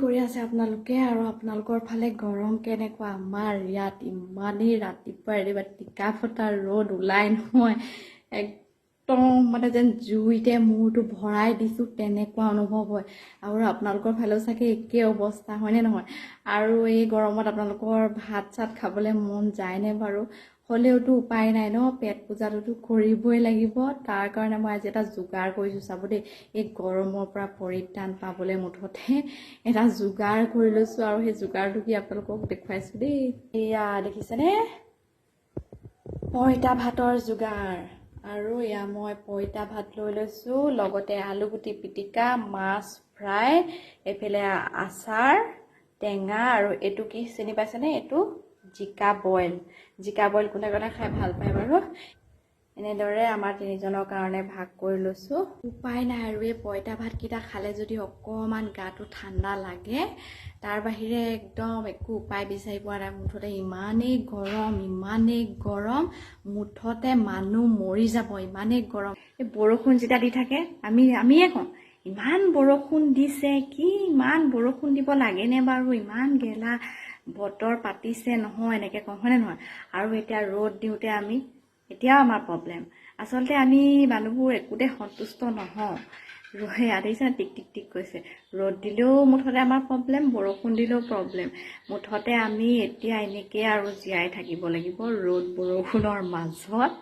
কৰি আছে আপোনালোকে আৰু আপোনালোকৰ ফালে গৰম কেনেকুৱা? আমাৰ ইয়াত ইমানেই ৰাতিপুৱা এৰিবা টিকা ফটা ৰ'দ ওলাই নহয়। একদম মানে যেন জুইতে মূৰটো ভৰাই দিছোঁ তেনেকুৱা অনুভৱ হয়। আৰু আপোনালোকৰ ফালেও চাগে একেই অৱস্থা হয়নে নহয়? আৰু এই গৰমত আপোনালোকৰ ভাত চাত খাবলৈ মন যায়নে বাৰু? হ'লেওতো উপায় নাই ন? পেট পূজাটোতো কৰিবই লাগিব। তাৰ কাৰণে মই আজি এটা যোগাৰ কৰিছোঁ চাব দেই। এই গৰমৰ পৰা পৰিত্ৰাণ পাবলৈ মুঠতে এটা যোগাৰ কৰি লৈছোঁ আৰু সেই যোগাৰটো কি আপোনালোকক দেখুৱাইছোঁ দেই। এয়া দেখিছেনে? পইতা ভাতৰ যোগাৰ। আৰু এয়া মই পইতা ভাত লৈ লৈছোঁ লগতে আলুগুটি পিটিকা মাছ ফ্ৰাই এইফালে আচাৰ টেঙা আৰু এইটো কি চিনি পাইছেনে? এইটো জিকা বইল। জিকা বইল কোনে কোনে খাই ভাল পায় বাৰু? এনেদৰে আমাৰ তিনিজনৰ কাৰণে ভাগ কৰি লৈছোঁ। উপায় নাই আৰু এই পইতা ভাতকেইটা খালে যদি অকণমান গাটো ঠাণ্ডা লাগে তাৰ বাহিৰে একদম একো উপায় বিচাৰি পোৱা নাই। মুঠতে ইমানেই গৰম ইমানেই গৰম মুঠতে মানুহ মৰি যাব ইমানেই গৰম। এই বৰষুণ যেতিয়া দি থাকে আমি আমিয়ে কওঁ ইমান বৰষুণ দিছে কি ইমান বৰষুণ দিব লাগেনে বাৰু? ইমান গেলা বতৰ পাতিছে নহয় এনেকৈ কওঁ হয়নে নহয়? আৰু এতিয়া ৰ'দ দিওঁতে আমি এতিয়াও আমাৰ প্ৰব্লেম আচলতে আমি মানুহবোৰ একোতে সন্তুষ্ট নহওঁ। সেয়া দেখিছে টিক টিক টিক কৈছে। ৰ'দ দিলেও মুঠতে আমাৰ প্ৰব্লেম বৰষুণ দিলেও প্ৰব্লেম মুঠতে আমি এতিয়া এনেকৈ আৰু জীয়াই থাকিব লাগিব ৰ'দ বৰষুণৰ মাজত।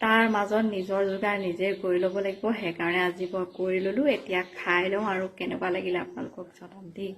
তাৰ মাজত নিজৰ যোগাৰ নিজে কৰি ল'ব লাগিব। সেইকাৰণে আজি মই কৰি ল'লোঁ এতিয়া খাই লওঁ আৰু কেনেকুৱা লাগিলে আপোনালোকক জনাম দেই।